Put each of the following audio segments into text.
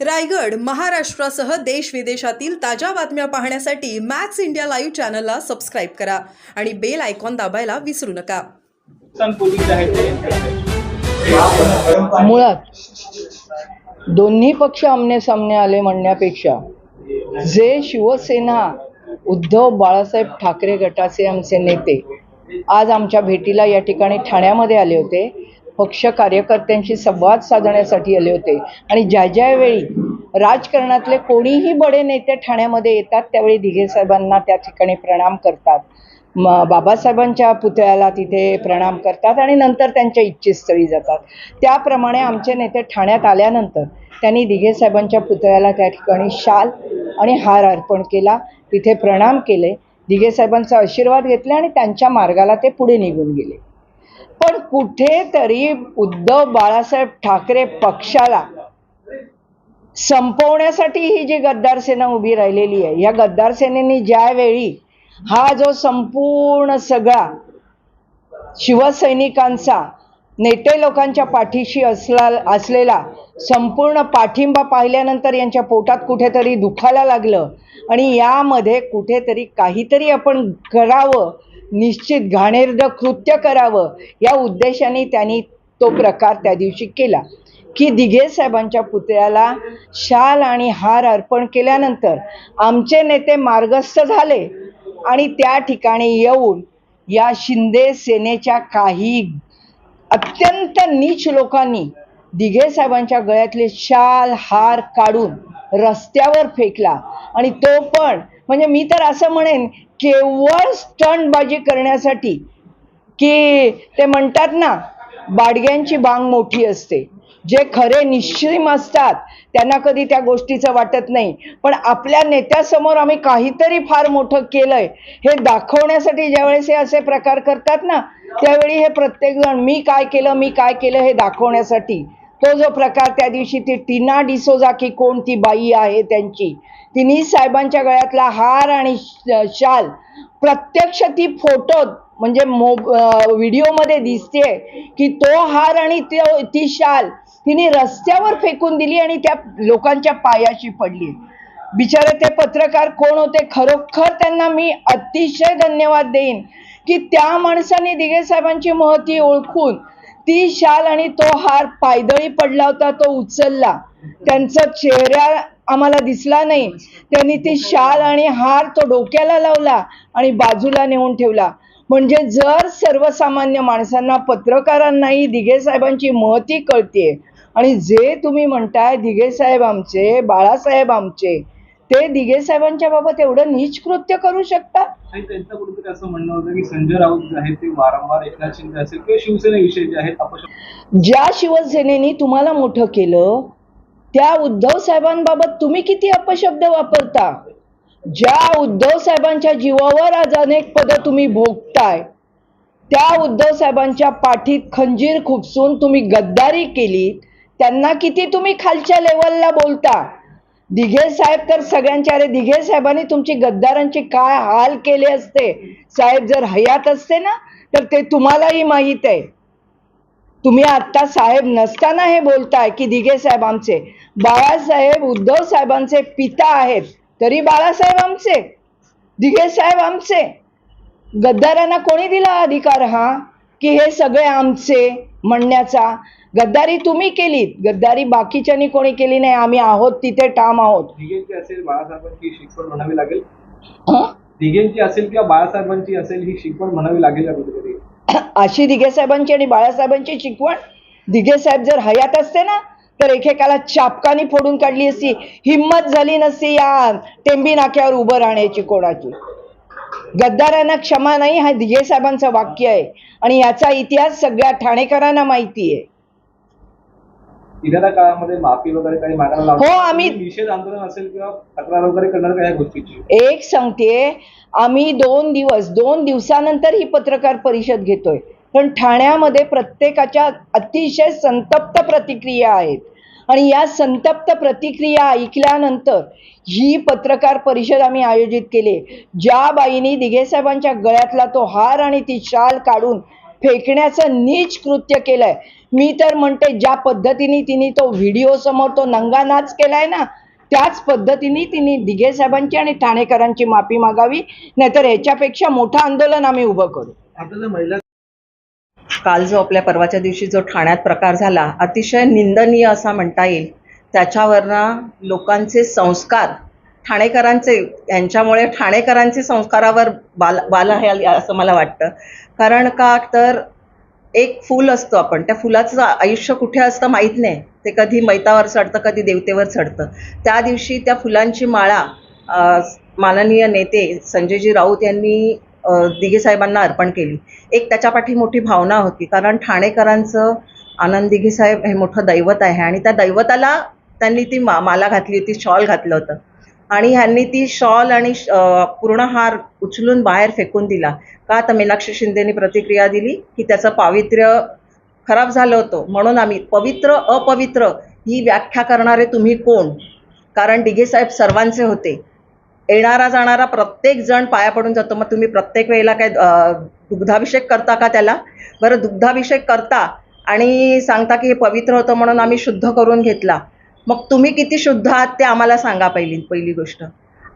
रायगड महाराष्ट्रासह देश विदेशातील ताज्या बातम्या पाहण्यासाठी मॅक्स इंडिया लाईव्ह चॅनलला सबस्क्राईब करा आणि बेल आयकॉन दाबायला विसरू नका. मुळात दोन्ही पक्ष आमने सामने आले म्हणण्यापेक्षा जे शिवसेना उद्धव बाळासाहेब ठाकरे गटाचे आमचे नेते आज आमच्या भेटीला या ठिकाणी ठाण्यामध्ये आले होते पक्ष कार्यकर्त्यांशी संवाद साधण्यासाठी आले होते. आणि ज्या ज्यावेळी राजकारणातले कोणीही बडे नेते ठाण्यामध्ये येतात त्यावेळी दिघे साहेबांना त्या ठिकाणी प्रणाम करतात. म बाबासाहेबांच्या पुतळ्याला तिथे प्रणाम करतात आणि नंतर त्यांच्या इच्छितस्थळी जातात. त्याप्रमाणे आमचे नेते ठाण्यात आल्यानंतर त्यांनी दिघे साहेबांच्या पुतळ्याला त्या ठिकाणी शाल आणि हार अर्पण केला. तिथे प्रणाम केले. दिघे साहेबांचा आशीर्वाद घेतला आणि त्यांच्या मार्गाला ते पुढे निघून गेले. पण कुठेतरी उद्धव बाळासाहेब ठाकरे पक्षाला संपवण्यासाठी ही जी गद्दार सेना उभी राहिलेली आहे या गद्दार सेनेनी ज्यावेळी हा जो संपूर्ण सगळा शिवसैनिकांचा नेते लोकांच्या पाठीशी असला असलेला संपूर्ण पाठिंबा पाहिल्यानंतर यांच्या पोटात कुठेतरी दुखायला लागलं आणि यामध्ये कुठेतरी काहीतरी आपण करावं निश्चित घाणेरडं कृत्य करावं या उद्देशाने त्यांनी तो प्रकार त्या दिवशी केला. की दिघे साहेबांच्या पुतळ्याला शाल आणि हार अर्पण केल्यानंतर आमचे नेते मार्गस्थ झाले आणि त्या ठिकाणी येऊन या शिंदे सेनेच्या काही अत्यंत नीच लोकांनी दिघे साहेबांच्या गळ्यातले शाल हार काढून रस्त्यावर फेकला आणि तो पण म्हणजे मी तर असं म्हणेन केवळ स्टंटबाजी करण्यासाठी की ते म्हणतात ना बाडग्यांची बांग मोठी असते. जे खरे निश्चिम असतात त्यांना कधी त्या गोष्टीचं वाटत नाही. पण आपल्या नेत्यासमोर आम्ही काहीतरी फार मोठं केलंय हे दाखवण्यासाठी ज्यावेळेस हे असे प्रकार करतात ना त्यावेळी हे प्रत्येकजण मी काय केलं मी काय केलं हे दाखवण्यासाठी. तो जो प्रकार त्या दिवशी ती टीना डिसोजा की कोण ती बाई आहे त्यांची तिन्ही साहेबांच्या गळ्यातला हार आणि शाल. प्रत्यक्ष ती फोटो म्हणजे मो व्हिडिओमध्ये दिसते की तो हार आणि ती शाल तिने रस्त्यावर फेकून दिली आणि त्या लोकांच्या पायाशी पडली. बिचारे ते पत्रकार कोण होते? खरोखर त्यांना मी अतिशय धन्यवाद देईन की त्या माणसाने दिघे साहेबांची महती ओळखून ती शाल आणि तो हार पायदळी पडला होता तो उचलला. त्यांचा चेहऱ्या आम्हाला दिसला नाही. त्यांनी ती शाल आणि हार तो डोक्याला लावला आणि बाजूला नेऊन ठेवला. म्हणजे जर सर्वसामान्य माणसांना पत्रकारांनाही दिघे साहेबांची महती कळते आणि जे तुम्ही म्हणताय दिघे साहेब आमचे बाळासाहेब आमचे ते दिघे साहेबांच्या बाबत एवढं नीच कृत्य करू शकतात आणि त्यांचं कुठेतरी असं म्हणणं होतं की संजय राऊत जे आहेत ते वारंवार एकनाथ शिंदे असेल किंवा शिवसेनेविषयी जे आहेत अपशब्द ज्या शिवसेनेनी तुम्हाला मोठं केलं त्या उद्धव साहेबांबाबत तुम्ही किती अपशब्द वापरता? ज्या उद्धव साहेबांच्या जीवावर आज अनेक पदं तुम्ही भोगताय त्या उद्धव साहेबांच्या पाठीत खंजीर खुपसून तुम्ही गद्दारी केली त्यांना किती तुम्ही खालच्या लेवलला बोलता? दिघे साहेब तर सगळ्यांच्या अरे दिघे साहेबांनी तुमची गद्दारांची काय हाल केले असते? साहेब जर हयात असते ना तर ते तुम्हालाही माहीत आहे. तुम्ही आता साहेब नसताना हे बोलताय की दिघे साहेब आमचे. बाळासाहेब उद्धव साहेबांचे पिता आहेत तरी बाळासाहेब आमचे. दिघे साहेब आमचे. गद्दारांना कोणी दिला अधिकार हा? की हे सगळे आमचे म्हणण्याचा? गद्दारी तुम्ही केलीत. गद्दारी बाकीच्यांनी कोणी केली नाही. आम्ही आहोत तिथे ठाम आहोत. असेल बाळासाहेबांची शिकवण म्हणावी लागेल? दिघेंची असेल किंवा बाळासाहेबांची असेल ही शिकवण म्हणावी लागेल अशी दिघेसाहेबांची आणि बाळासाहेबांची शिकवण दिघेसाहेब जर हयात असते ना तर एकेकाला चापकानी फोडून काढली असती. हिंमत झाली नसती या टेंबी नाक्यावर उभं राहण्याची कोणाची? गद्दारांना क्षमा नाही हा दिघेसाहेबांचं वाक्य आहे. आणि याचा इतिहास सगळ्या ठाणेकरांना माहिती आहे. येणाऱ्या काळामध्ये माफी वगैरे काही मागायला? हो, आम्ही- निषेध आंदोलन असेल किंवा तक्रार वगैरे करणार का या गोष्टीची? एक सांगते आम्ही दोन दिवस दोन दिवसानंतर ही पत्रकार परिषद घेतोय. पण ठाण्यामध्ये प्रत्येकाच्या अतिशय संतप्त प्रतिक्रिया आहेत. आणि या संतप्त प्रतिक्रिया ऐकल्यानंतर ही पत्रकार परिषद आम्ही आयोजित केली. ज्या बाईनी दिघे साहेबांच्या गळ्यातला तो हार आणि ती शाल काढून फेकण्याचं नीच कृत्य केलंय. मी तर म्हणते ज्या पद्धतीने तिने तो व्हिडिओ समोर तो नंगा नाच केलाय ना त्याच पद्धतीने तिने दिघे साहेबांची आणि ठाणेकरांची माफी मागावी नाहीतर ह्याच्यापेक्षा मोठं आंदोलन आम्ही उभं करू. आपल्याला महिला काल जो आपल्या परवाच्या दिवशी जो ठाण्यात प्रकार झाला अतिशय निंदनीय असा म्हणता येईल. त्याच्यावरनं लोकांचे संस्कार ठाणेकरांचे यांच्यामुळे ठाणेकरांचे संस्कारावर बाल बाल आहे असं मला वाटतं. कारण का? तर एक फूल असतो आपण. त्या फुलाचं आयुष्य कुठे असतं माहीत नाही. ते कधी मैतावर चढतं कधी देवतेवर चढतं. त्या दिवशी त्या फुलांची माळा माननीय नेते संजयजी राऊत यांनी दिघेसाहेबांना साहेबांना अर्पण केली. एक त्याच्या पाठी मोठी भावना होती. कारण ठाणेकरांचं आनंद दिघेसाहेब हे मोठं दैवत आहे. आणि त्या दैवताला त्यांनी ती मा माला घातली होती शॉल घातलं होतं. आणि ह्यांनी ती शॉल आणि श- पूर्ण हार उचलून बाहेर फेकून दिला. का तर मीनाक्षी शिंदेनी प्रतिक्रिया दिली की त्याचं पावित्र्य खराब झालं होतं. म्हणून आम्ही पवित्र अपवित्र ही व्याख्या करणारे तुम्ही कोण? कारण दिघे साहेब सर्वांचे होते. येणारा जाणारा प्रत्येक जण पाया पडून जातो. मग तुम्ही प्रत्येक वेळेला काय दुग्धाभिषेक करता का त्याला? बरं दुग्धाभिषेक करता आणि सांगता की हे पवित्र होतं म्हणून आम्ही शुद्ध करून घेतला. मग तुम्ही किती शुद्ध आहात ते आम्हाला सांगा पहिली पहिली गोष्ट.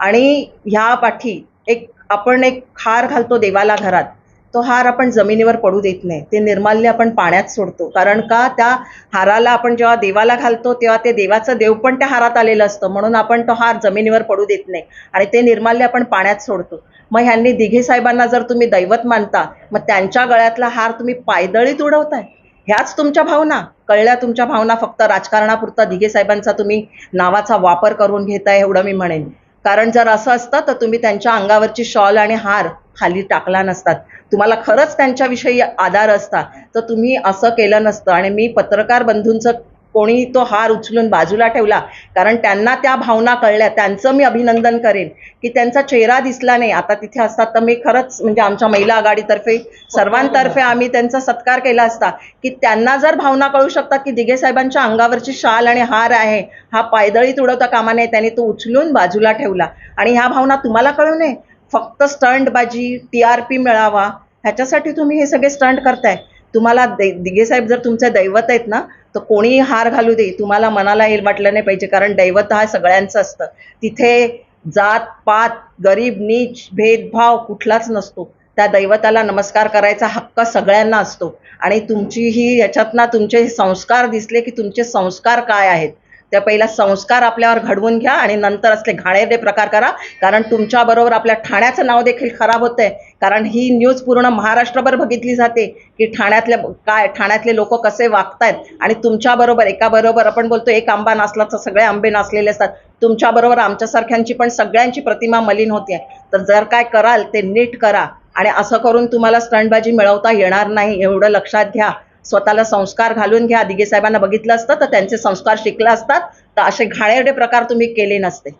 आणि ह्या पाठी एक आपण एक हार घालतो देवाला घरात. तो हार आपण जमिनीवर पडू देत नाही. ते निर्माल्य आपण पाण्यात सोडतो. कारण का? त्या हाराला आपण जेव्हा देवाला घालतो तेव्हा ते देवाचं देव पण त्या हारात आलेलं असतं. म्हणून आपण तो हार जमिनीवर पडू देत नाही. आणि ते निर्माल्य आपण पाण्यात सोडतो. मग ह्यांनी दिघे साहेबांना जर तुम्ही दैवत मानता मग त्यांच्या गळ्यातला हार तुम्ही पायदळीत उडवताय. ह्याच तुमच्या भावना. कळल्या तुमच्या भावना फक्त राजकारणापुरता. दिघे साहेबांचा तुम्ही नावाचा वापर करून घेताय एवढं मी म्हणेन. कारण जर असं असतं तर तुम्ही त्यांच्या अंगावरची शॉल आणि हार खाली टाकला नसतात. तुम्हाला खरंच त्यांच्याविषयी आधार असता. तर तुम्ही असं केलं नसतं. आणि मी पत्रकार बंधूंचं कोणी तो हार उचलून बाजूला ठेवला. कारण त्यांना त्या भावना कळल्या. त्यांचं मी अभिनंदन करेन की त्यांचा चेहरा दिसला नाही. आता तिथे असतात तर मी खरंच म्हणजे आमच्या महिला आघाडीतर्फे सर्वांतर्फे आम्ही त्यांचा सत्कार केला असता. की त्यांना जर भावना कळू शकतात की दिघे साहेबांच्या अंगावरची शाल आणि हार आहे हा पायदळीत उडवता कामा नये त्यांनी तो उचलून बाजूला ठेवला. आणि ह्या भावना तुम्हाला कळू नये. फक्त स्टंटबाजी टी आर पी मिळावा ह्याच्यासाठी तुम्ही हे सगळे स्टंट करताय. तुम्हाला दे दिघे साहेब जर तुमचे दैवत आहेत ना तर कोणीही हार घालू दे तुम्हाला मनाला येईल वाटलं नाही पाहिजे कारण दैवत हा सगळ्यांचं असतं. तिथे जात पात गरीब नीच भेदभाव कुठलाच नसतो. त्या दैवताला नमस्कार करायचा हक्क सगळ्यांना असतो. आणि तुमची ही याच्यातनं तुमचे संस्कार दिसले की तुमचे संस्कार काय आहेत? त्या पहिला संस्कार आपल्यावर घडवून घ्या आणि नंतर असले घाणेरडे प्रकार करा कारण तुमच्याबरोबर आपल्या ठाण्याचं नाव देखील खराब होतं आहे कारण ही न्यूज पूर्ण महाराष्ट्रभर बघितली जाते की ठाण्यातले काय ठाण्यातले लोक कसे वागतायत आणि तुमच्याबरोबर एकाबरोबर आपण बोलतो एक आंबा नाचला तर सगळे आंबे नाचलेले असतात. तुमच्याबरोबर आमच्यासारख्यांची पण सगळ्यांची प्रतिमा मलिन होते तर जर काय कराल ते नीट करा आणि असं करून तुम्हाला स्टंटबाजी मिळवता येणार नाही एवढं लक्षात घ्या. स्वतःला संस्कार घालून घ्या. दिगे साहेबांना बघितलं असतं तर त्यांचे संस्कार शिकले असतात. तर असे घाणेरडे प्रकार तुम्ही केले नसते.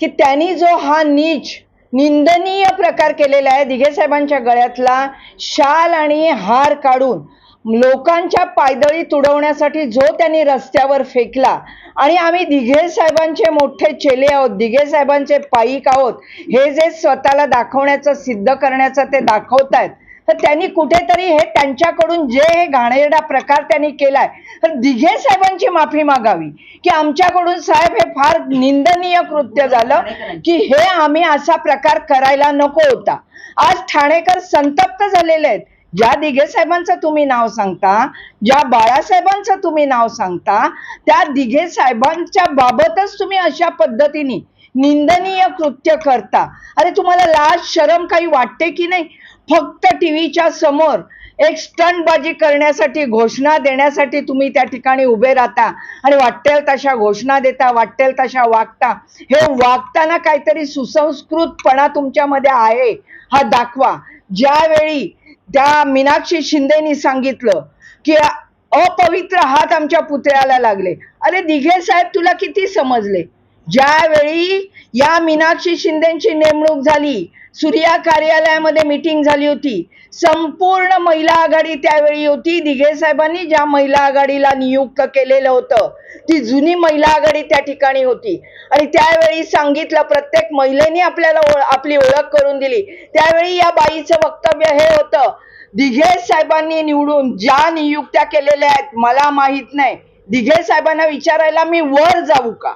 की त्यांनी जो हा नीच निंदनीय प्रकार केलेला आहे दिघे साहेबांच्या गळ्यातला शाल आणि हार काढून लोकांच्या पायदळी तुडवण्यासाठी जो त्यांनी रस्त्यावर फेकला आणि आम्ही दिघे साहेबांचे मोठे चेले आहोत दिघे साहेबांचे आहोत हे जे स्वतःला दाखवण्याचं सिद्ध करण्याचं ते दाखवत आहेत तर त्यांनी कुठेतरी हे त्यांच्याकडून जे हे घाणेरडा प्रकार त्यांनी केलाय तर दिघे साहेबांची माफी मागावी की आमच्याकडून साहेब हे फार निंदनीय कृत्य झालं की हे आम्ही असा प्रकार करायला नको होता. आज ठाणेकर संतप्त झालेले आहेत. ज्या दिघे साहेबांचं तुम्ही नाव सांगता ज्या बाळासाहेबांचं तुम्ही नाव सांगता त्या दिघे साहेबांच्या बाबतच तुम्ही अशा पद्धतीने निंदनीय कृत्य करता. अरे तुम्हाला लाज शरम काही वाटते की नाही? फक्त टीव्हीच्या समोर एक स्टंटबाजी करण्यासाठी घोषणा देण्यासाठी तुम्ही त्या ठिकाणी उभे राहता आणि वाटेल तशा घोषणा देता वाटेल तशा वागता. हे वागताना काहीतरी सुसंस्कृतपणा तुमच्यामध्ये आहे हा दाखवा. ज्यावेळी त्या मीनाक्षी शिंदेनी सांगितलं की अपवित्र हात आमच्या पुतळ्याला लागले. अरे दिघे साहेब तुला किती समजले? ज्यावेळी या मीनाक्षी शिंदेची नेमणूक झाली सूर्या कार्यालयामध्ये मीटिंग झाली होती. संपूर्ण महिला आघाडी त्यावेळी होती. दिघे साहेबांनी ज्या महिला आघाडीला नियुक्त केलेलं होतं ती जुनी महिला आघाडी त्या ठिकाणी होती. आणि त्यावेळी सांगितलं प्रत्येक महिलेने आपल्याला ओळ- आपली ओळख करून दिली. त्यावेळी या बाईचं वक्तव्य हे होतं दिघे साहेबांनी निवडून ज्या नियुक्त्या केलेल्या आहेत मला माहीत नाही. दिघे साहेबांना विचारायला मी वर जाऊ का?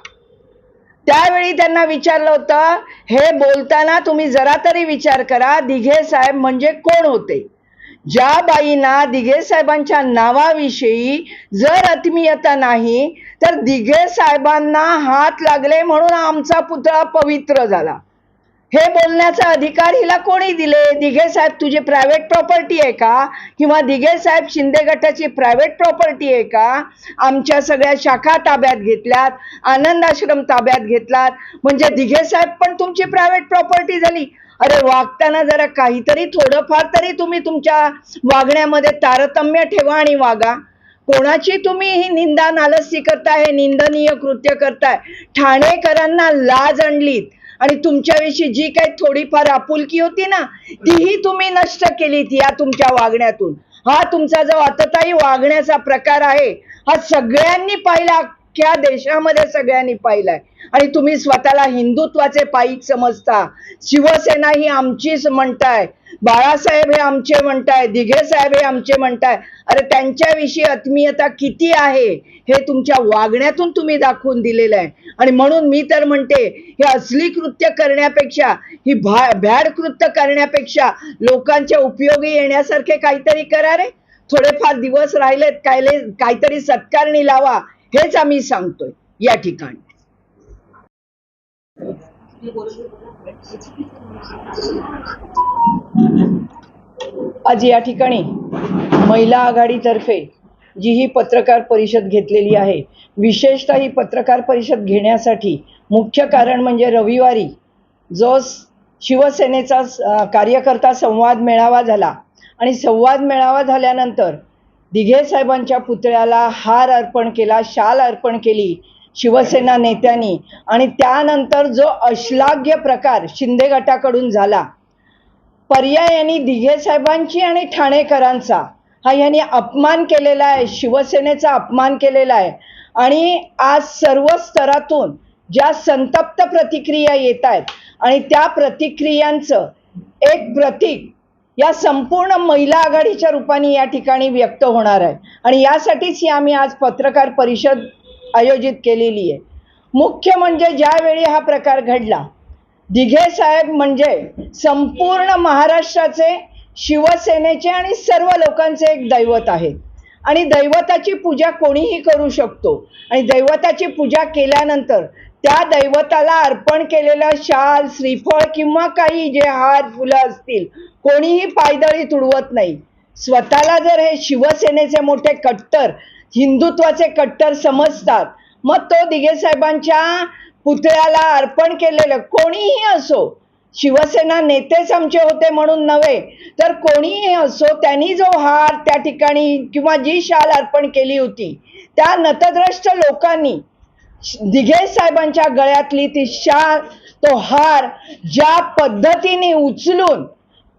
त्यावेळी त्यांना विचारलं होतं हे बोलताना तुम्ही जरा तरी विचार करा दिघे साहेब म्हणजे कोण होते? ज्या बाईंना दिघे साहेबांच्या नावाविषयी जर आत्मीयता नाही तर दिघे साहेबांना हात लागले म्हणून आमचा पुतळा पवित्र झाला. हे बोलण्याचा अधिकार हिला कोणी दिले? दिघे साहेब तुझी प्रायव्हेट प्रॉपर्टी आहे का? किंवा दिघे साहेब शिंदे गटाची प्रायव्हेट प्रॉपर्टी आहे का? आमच्या सगळ्या शाखा ताब्यात घेतल्यात आनंद आश्रम ताब्यात घेतलात. म्हणजे दिघे साहेब पण तुमची प्रायव्हेट प्रॉपर्टी झाली. अरे वागताना जरा काहीतरी थोडंफार तरी तुम्ही तुमच्या वागण्यामध्ये तारतम्य ठेवा आणि वागा. कोणाची तुम्ही ही निंदा नालस्ती करताय हे निंदनीय कृत्य करताय? ठाणेकरांना लाज आणलीत. आणि तुमच्याविषयी जी काही थोडीफार आपुलकी होती ना तीही तुम्ही नष्ट केलीत या तुमच्या वागण्यातून. हा तुमचा जो आतताई वागण्याचा प्रकार आहे हा सगळ्यांनी पाहिला अख्ख्या देशामध्ये सगळ्यांनी पाहिलाय. आणि तुम्ही स्वतःला हिंदुत्वाचे पाईक समजता. शिवसेना ही आमचीच म्हणताय. बाळासाहेब हे आमचे म्हणताय दिघे साहेब हे आमचे म्हणताय. अरे त्यांच्याविषयी आत्मीयता किती आहे हे तुमच्या वागण्यातून तुम्ही दाखवून दिलेलं आहे. आणि म्हणून मी तर म्हणते हे असली कृत्य करण्यापेक्षा ही भा भ्याड कृत्य करण्यापेक्षा लोकांच्या उपयोगी येण्यासारखे काहीतरी करा रे. थोडेफार दिवस राहिलेत कायले काहीतरी सत्कारणी लावा हेच आम्ही सांगतोय. या ठिकाणी. आज या ठिकाणी महिला आघाडीतर्फे जी ही पत्रकार परिषद घेतलेली आहे विशेषतः ही पत्रकार परिषद घेण्यासाठी मुख्य कारण म्हणजे रविवारी जो शिवसेनेचा कार्यकर्ता संवाद मेळावा झाला आणि संवाद मेळावा झाल्यानंतर दिघे साहेबांच्या पुतळ्याला हार अर्पण केला शाल अर्पण केली शिवसेना नेत्यांनी. आणि त्यानंतर जो अश्लाघ्य प्रकार शिंदे गटाकडून झाला पर्यायाने दिघे साहेबांची आणि ठाणेकरांचा हा यांनी अपमान केलेला आहे शिवसेनेचा अपमान केलेला आहे. आणि आज सर्व स्तरातून ज्या संतप्त प्रतिक्रिया येत आहेत आणि त्या प्रतिक्रियांचं एक प्रतीक या संपूर्ण महिला आघाडीच्या रूपाने या ठिकाणी व्यक्त होणार आहे. आणि यासाठीच ही आम्ही आज पत्रकार परिषद आयोजित केलेली आहे. मुख्य म्हणजे ज्यावेळी हा प्रकार घडला दिघे साहेब म्हणजे संपूर्ण महाराष्ट्राचे शिवसेनेचे आणि सर्व लोकांचे एक दैवत आहेत. आणि दैवताची पूजा कोणीही करू शकतो. आणि दैवताची पूजा केल्यानंतर त्या दैवताला अर्पण केलेलं शाल श्रीफळ किंवा काही जे हार फुलं असतील कोणीही पायदळी तुडवत नाही. स्वतःला जर हे शिवसेनेचे मोठे कट्टर हिंदुत्वाचे कट्टर समजतात. मग तो दिघे साहेबांच्या पुतळ्याला अर्पण केलेलं कोणीही असो शिवसेना नेतेच आमचे होते म्हणून नव्हे तर कोणीही असो त्यांनी जो हार त्या ठिकाणी किंवा जी शाल अर्पण केली होती त्या नतद्रष्ट लोकांनी दिघे साहेबांच्या गळ्यातली ती शाल तो हार ज्या पद्धतीने उचलून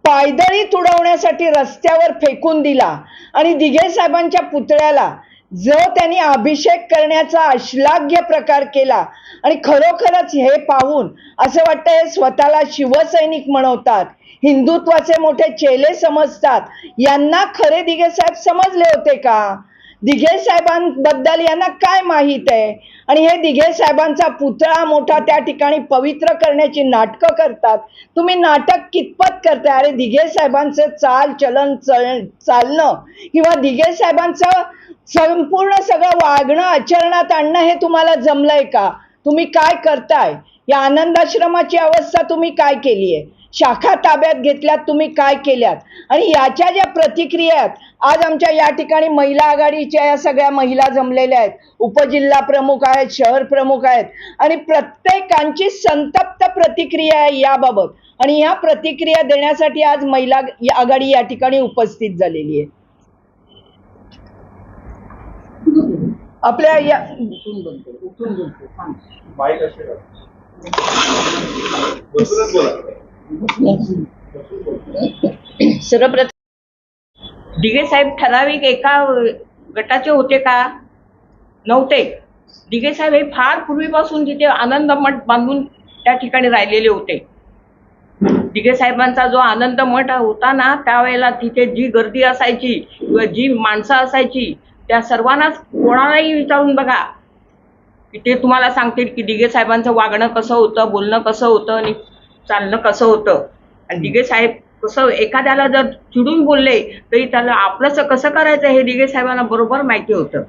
पायदळी तुडवण्यासाठी रस्त्यावर फेकून दिला आणि दिघे साहेबांच्या पुतळ्याला जो त्यांनी अभिषेक करण्याचा अश्लाघ्य प्रकार केला आणि खरोखरच हे पाहून असं वाटतं हे स्वतःला शिवसैनिक म्हणवतात हिंदुत्वाचे मोठे चेले समजतात. यांना खरे दिघे साहेब समजले होते का? दिघे साहेबांबद्दल यांना काय माहीत आहे? आणि हे दिघे साहेबांचा पुतळा मोठा त्या ठिकाणी पवित्र करण्याची नाटकं करतात. तुम्ही नाटक कितपत करताय? अरे दिघे साहेबांचं चाल चलन चल चालणं किंवा दिघे साहेबांचं संपूर्ण सगळं वागणं आचरणात आणणं हे तुम्हाला जमलंय का? तुम्ही काय करताय? या आनंदाश्रमाची अवस्था तुम्ही काय केली आहे शाखा ताब्यात घेतल्यात तुम्ही काय केल्यात? आणि याच्या ज्या प्रतिक्रिया आहेत आज आमच्या या ठिकाणी महिला आघाडीच्या या सगळ्या महिला जमलेल्या आहेत. उपजिल्हा प्रमुख आहेत शहर प्रमुख आहेत. आणि प्रत्येकांची संतप्त प्रतिक्रिया आहे याबाबत. आणि ह्या प्रतिक्रिया देण्यासाठी आज महिला आघाडी या ठिकाणी उपस्थित झालेली आहे. आपल्या या सर्वप्रथम दिघे साहेब ठराविक एका गटाचे होते का? नव्हते. दिघे साहेब हे फार पूर्वीपासून तिथे आनंद मठ बांधून त्या ठिकाणी राहिलेले होते. दिघे साहेबांचा जो आनंद मठ होता ना त्यावेळेला तिथे जी गर्दी असायची किंवा जी माणसं असायची त्या सर्वांनाच कोणालाही विचारून बघा. की ते तुम्हाला सांगतील की दिघे साहेबांचं वागणं कसं होतं बोलणं कसं होतं आणि चालणं कसं होतं. आणि दिघे साहेब कसं एखाद्याला जर चिडून बोलले तरी त्याला आपलंसं कसं करायचं हे दिघे साहेबांना बरोबर माहिती होतं.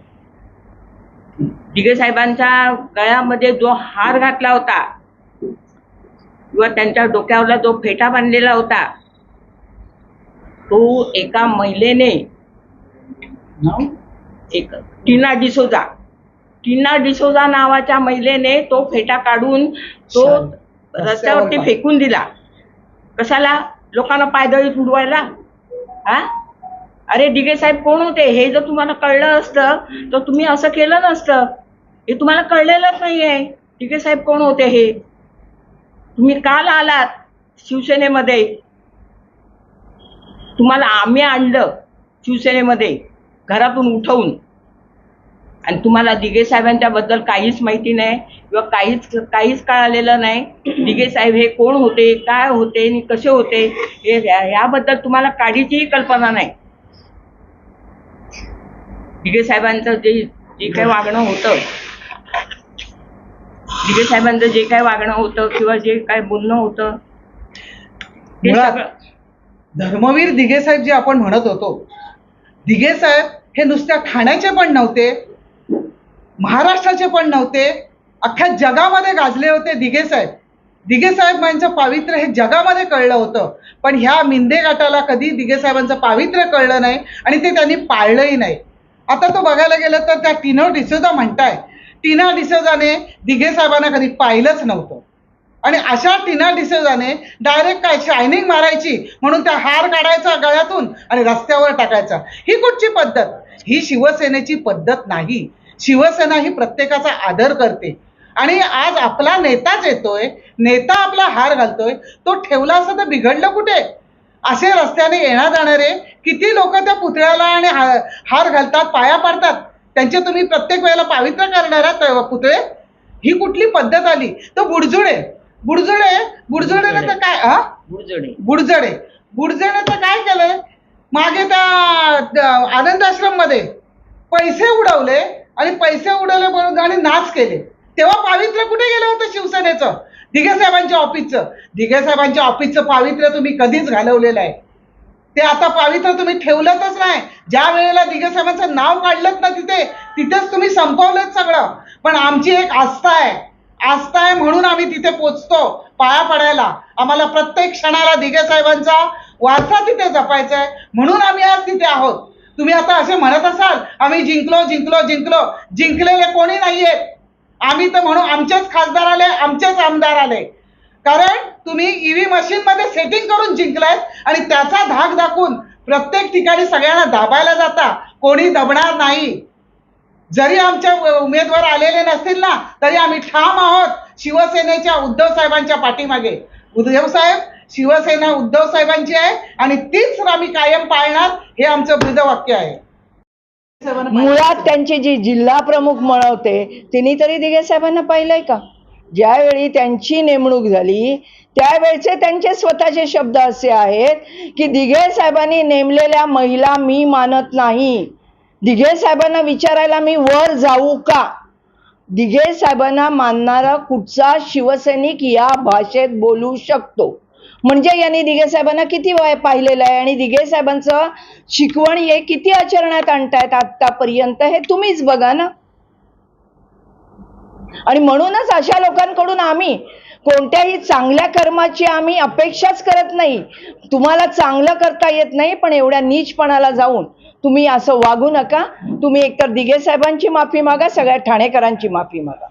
दिघे साहेबांच्या गळ्यामध्ये जो हार घातला होता किंवा त्यांच्या डोक्यावरला जो फेटा बांधलेला होता तो एका महिलेने एक टीना डिसोजा. टीना डिसोजा नावाच्या महिलेने तो फेटा काढून तो रस्त्यावरती फेकून दिला. कशाला? लोकांना पायदळी उडवायला हा? अरे दिघे साहेब कोण होते? हे जर तुम्हाला कळलं असतं तर तुम्ही असं केलं नसतं. हे तुम्हाला कळलेलंच नाहीये. दिघे साहेब कोण होते हे? तुम्ही काल आलात शिवसेनेमध्ये. तुम्हाला आम्ही आणलं शिवसेनेमध्ये. घरातून उठवून. आणि तुम्हाला दिघे साहेबांच्या बद्दल काहीच माहिती नाही किंवा काहीच काहीच कळालेलं नाही. दिघे साहेब हे कोण होते काय होते आणि कसे होते हे ह्याबद्दल तुम्हाला काडीचीही कल्पना नाही. दिघे साहेबांचं जे जे काही वागणं होतं दिघे साहेबांचं जे काही वागणं होतं किंवा जे काय बोलणं होतं धर्मवीर दिघे साहेब जे आपण म्हणत होतो दिघे साहेब हे नुसत्या ठाण्याचे पण नव्हते महाराष्ट्राचे पण नव्हते अख्ख्या जगामध्ये गाजले होते दिघे साहेब. दिघे यांचं पावित्र्य हे जगामध्ये कळलं होतं. पण ह्या मिंदे गटाला कधी दिघे साहेबांचं पावित्र्य कळलं नाही आणि ते त्यांनी पाळलंही नाही. आता तो बघायला गेलं तर त्या टिनो डिसोजा म्हणताय. टीना डिसोजाने दिघे साहेबांना कधी पाहिलंच नव्हतं. आणि अशा टीना डिसेजाने डायरेक्ट काय शायनिंग मारायची म्हणून त्या हार काढायचा गळ्यातून आणि रस्त्यावर टाकायचा. ही कुठची पद्धत? ही शिवसेनेची पद्धत नाही. शिवसेना ही प्रत्येकाचा आदर करते. आणि आज आपला नेताच येतोय नेता आपला हार घालतोय तो ठेवला असं तर बिघडलं कुठे? असे रस्त्याने येणार जाणारे किती लोक त्या पुतळ्याला आणि हार घालतात पाया पाडतात? त्यांचे तुम्ही प्रत्येक वेळेला पावित्र्य करणार आहात पुतळे? ही कुठली पद्धत आली? तर बुडजुडे बुडजुडे बुडजुडेने तर काय हा? बुडजडे बुडजडे बुडजडे तर काय केलंय? मागे त्या आनंद आश्रममध्ये पैसे उडवले आणि पैसे उडवले म्हणून आणि नाच केले. तेव्हा पावित्र्य कुठे गेलं होतं शिवसेनेचं? दिघे साहेबांच्या ऑफिसचं. दिघे साहेबांच्या ऑफिसचं पावित्र्य तुम्ही कधीच घालवलेलं आहे. ते आता पावित्र्य तुम्ही ठेवलंच नाही. ज्या वेळेला दिघे साहेबांचं नाव काढलं ना तिथे तिथेच तुम्ही संपवलंच सगळं. पण आमची एक आस्था आहे. आस्था आहे म्हणून आम्ही तिथे पोचतो पाया पडायला. आम्हाला प्रत्येक क्षणाला दिघे साहेबांचा वारसा तिथे जपायचा आहे म्हणून आम्ही आज तिथे आहोत. तुम्ही आता असे म्हणत असाल आम्ही जिंकलो जिंकलो जिंकलो. जिंकलेले कोणी नाहीयेत आम्ही तर म्हणू आमचेच खासदार आले आमचेच आमदार आले. कारण तुम्ही ईव्ही मशीन मध्ये सेटिंग करून जिंकलायत आणि त्याचा धाक दाखवून प्रत्येक ठिकाणी सगळ्यांना दाबायला जाता. कोणी दबणार नाही. जरी आमच्या उमेदवार आलेले नसतील ना तरी आम्ही ठाम आहोत शिवसेनेच्या उद्धव साहेबांच्या पाठीमागे. उद्धव साहेब शिवसेना उद्धव साहेबांची आहे आणि तीच आम्ही कायम पाळणार हे आमचं ब्रीदवाक्य आहे. मुळात त्यांची जी जिल्हा प्रमुख म्हणवते तिने तरी दिघे साहेबांना पाहिलंय का? ज्यावेळी त्यांची नेमणूक झाली त्यावेळचे त्यांचे स्वतःचे शब्द असे आहेत की दिघे साहेबांनी नेमलेल्या महिला मी मानत नाही. दिघे साहेबांना विचारायला मी वर जाऊ का? दिघे साहेबांना मानणारा कुठचा शिवसैनिक या भाषेत बोलू शकतो? म्हणजे यांनी दिघे साहेबांना किती वय पाहिलेलं आहे आणि दिघे साहेबांचं शिकवण हे किती आचरणात आणतायत आतापर्यंत हे तुम्हीच बघा ना. आणि म्हणूनच अशा लोकांकडून आम्ही कोणत्याही चांगल्या कर्माची आम्ही अपेक्षाच करत नाही. तुम्हाला चांगलं करता येत नाही पण एवढ्या नीचपणाला जाऊन तुम्ही असं वागू नका. तुम्ही एकतर दिघे साहेबांची माफी मागा सगळ्या ठाणेकरांची माफी मागा.